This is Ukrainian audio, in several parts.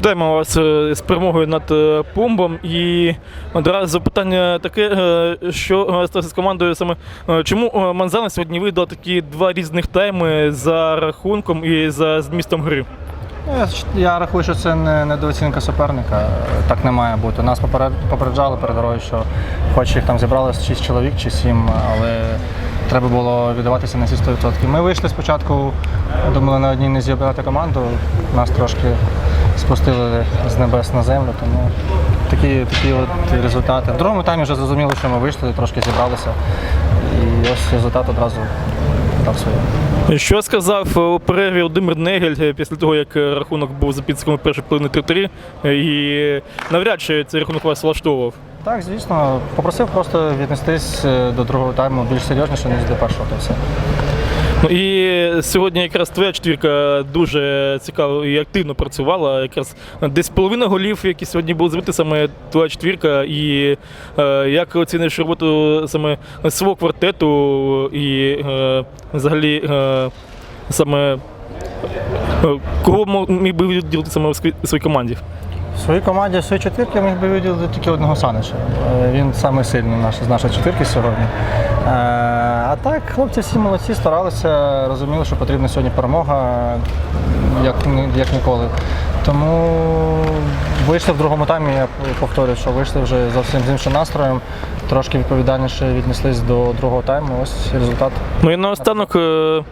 Вітаємо вас е, з перемогою над е, Пумбом. І одразу питання таке, е, що з командою саме чому Манзана сьогодні видав такі два різних тайми за рахунком і за змістом гри? Я, рахую, що це не недооцінка суперника. Так не має бути. Нас попереджали перед грою, що хоч їх там зібралося 6 чоловік чи 7, але треба було віддаватися на всі 100%. Ми вийшли спочатку, думали на одній не зібрати команду. Нас трошки спустили з небес на землю, тому такі, такі от результати. В другому таймі вже зрозуміло, що ми вийшли, трошки зібралися. І ось результат одразу дав своє. Що сказав е, у перерві Володимир Негель е, після того, як е, рахунок був за підсумками першої половини 3-3, е, і навряд чи цей рахунок вас влаштовував. Так, звісно, попросив просто віднестись е, до другого тайму більш серйозніше, ніж до першого, то все. Ну і сьогодні якраз твоя четвірка дуже цікаво і активно працювала. Якраз десь половина голів, які сьогодні були збиті, саме твоя четвірка. І е, як оціниш роботу саме свого квартету і е, взагалі е, саме е, кого міг би виділити саме в своїй команді? В своїй команді, в своїй четвірки я міг би виділити тільки одного Санича. Е, Він самий сильний наш, з нашої четвірки сьогодні. Е, А так, хлопці всі молодці, старалися, розуміли, що потрібна сьогодні перемога, як, як ніколи. Тому вийшли в другому таймі, я повторюю, що вийшли вже зовсім з іншим настроєм, трошки відповідальніше віднеслись до другого тайму. Ось результат. Ну і наостанок, е,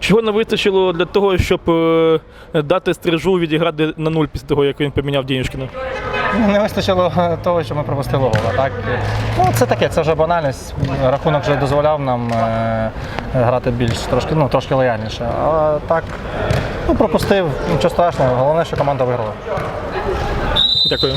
чого не вистачило для того, щоб е, дати стрижу відіграти на нуль після того, як він поміняв Дєнюшкіна? Не вистачило того, що ми пропустили гол. А так, ну це таке, це вже банальність. Рахунок вже дозволяв нам е, грати більш трошки, ну, трошки лояльніше. А так, ну, пропустив, нічого страшного. Головне, що команда виграла. Дякую.